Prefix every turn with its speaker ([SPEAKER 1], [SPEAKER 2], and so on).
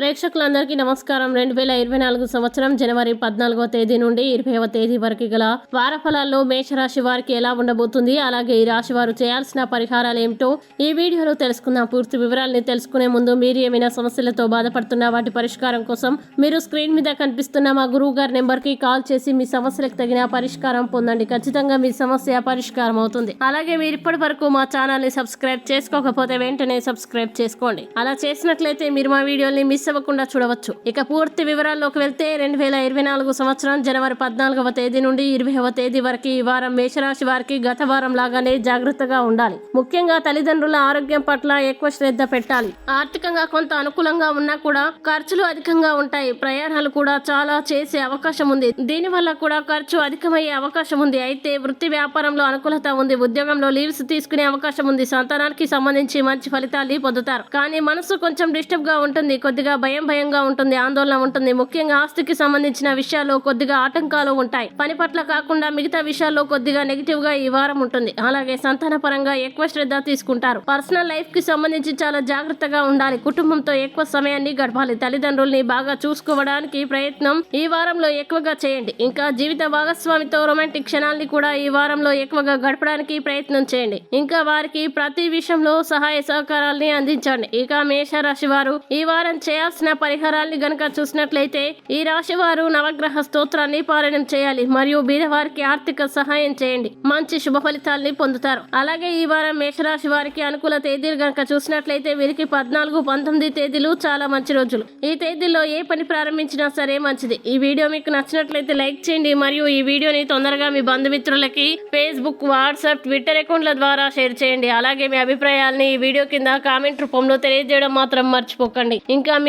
[SPEAKER 1] ప్రేక్షకులందరికీ నమస్కారం. రెండు వేల ఇరవై నాలుగు సంవత్సరం జనవరి పద్నాలుగో తేదీ నుండి ఇరవైవ తేదీ వరకు గల వార ఫలాల్లో మేషరాశి వారికి ఎలా ఉండబోతుంది అలాగే ఈ రాశి వారు చేయాల్సిన పరిహారాలు ఏమిటో ఈ వీడియోలో తెలుసుకుందాం. పూర్తి వివరాలని తెలుసుకునే ముందు మీరు ఏమైనా సమస్యలతో బాధపడుతున్న వాటి పరిష్కారం కోసం మీరు స్క్రీన్ మీద కనిపిస్తున్న మా గురువు గారి నెంబర్కి కాల్ చేసి మీ సమస్యలకు తగిన పరిష్కారం పొందండి. ఖచ్చితంగా మీ సమస్య పరిష్కారం అవుతుంది. అలాగే మీరు ఇప్పటి వరకు మా ఛానల్ని సబ్స్క్రైబ్ చేసుకోకపోతే వెంటనే సబ్స్క్రైబ్ చేసుకోండి. అలా చేసినట్లయితే మీరు మా వీడియోని మిస్ అవ్వకుండా చూడవచ్చు. ఇక పూర్తి వివరాల్లోకి వెళ్తే రెండు వేల ఇరవై నాలుగు సంవత్సరం జనవరి పద్నాలుగవ తేదీ నుండి ఇరవైవ తేదీ వరకు ఈ వారం మేషరాశి వారికి గత వారం లాగానే జాగ్రత్తగా ఉండాలి. ముఖ్యంగా తల్లిదండ్రుల ఆరోగ్యం పట్ల ఎక్కువ శ్రద్ధ పెట్టాలి. ఆర్థికంగా కొంత అనుకూలంగా ఉన్నా కూడా ఖర్చులు అధికంగా ఉంటాయి. ప్రయాణాలు కూడా చాలా చేసే అవకాశం ఉంది. దీనివల్ల కూడా ఖర్చు అధికమయ్యే అవకాశం ఉంది. అయితే వృత్తి వ్యాపారంలో అనుకూలత ఉంది. ఉద్యోగంలో లీవ్స్ తీసుకునే అవకాశం ఉంది. సంతానానికి సంబంధించి మంచి ఫలితాలు పొందుతారు. కానీ మనసు కొంచెం డిస్టర్బ్గా ఉంటుంది. కొద్దిగా భయం భయంగా ఉంటుంది ఆందోళన ఉంటుంది. ముఖ్యంగా ఆస్తికి సంబంధించిన విషయాల్లో కొద్దిగా ఆటంకాలు ఉంటాయి. పని పట్ల కాకుండా మిగతా విషయాల్లో కొద్దిగా నెగిటివ్గా ఈ వారం ఉంటుంది. అలాగే సంతాన పరంగా ఎక్కువ శ్రద్ధ తీసుకుంటారు. పర్సనల్ లైఫ్కి సంబంధించి చాలా జాగ్రత్తగా ఉండాలి. కుటుంబంతో ఎక్కువ సమయాన్ని గడపాలి. తల్లిదండ్రుల్ని బాగా చూసుకోవడానికి ప్రయత్నం ఈ వారంలో ఎక్కువగా చేయండి. ఇంకా జీవిత భాగస్వామితో రొమాంటిక్ క్షణాల్ని కూడా ఈ వారంలో ఎక్కువగా గడపడానికి ప్రయత్నం చేయండి. ఇంకా వారికి ప్రతి విషయంలో సహాయ సహకారాల్ని అందించండి. ఇక మేష రాశి వారు ఈ వారం చేయాల్సిన పరిహారాల్ని గనక చూసినట్లయితే ఈ రాశి వారు నవగ్రహ స్తోత్రాన్ని పారాయణం చేయాలి మరియు బీదవారికి ఆర్థిక సహాయం చేయండి. మంచి శుభ ఫలితాల్ని పొందుతారు. అలాగే ఈ వారం మేషరాశి వారికి అనుకూల తేదీలు గనక చూసినట్లయితే వీరికి పద్నాలుగు పంతొమ్మిది తేదీలు చాలా మంచి రోజులు. ఈ తేదీల్లో ఏ పని ప్రారంభించినా సరే మంచిది. ఈ వీడియో మీకు నచ్చినట్లయితే లైక్ చేయండి మరియు ఈ వీడియోని తొందరగా మీ బంధుమిత్రులకి ఫేస్బుక్ వాట్సాప్ ట్విట్టర్ అకౌంట్ల ద్వారా షేర్ చేయండి. అలాగే మీ అభిప్రాయాల్ని ఈ వీడియో కింద కామెంట్ రూపంలో తెలియజేయడం మాత్రం మర్చిపోకండి. ఇంకా మీ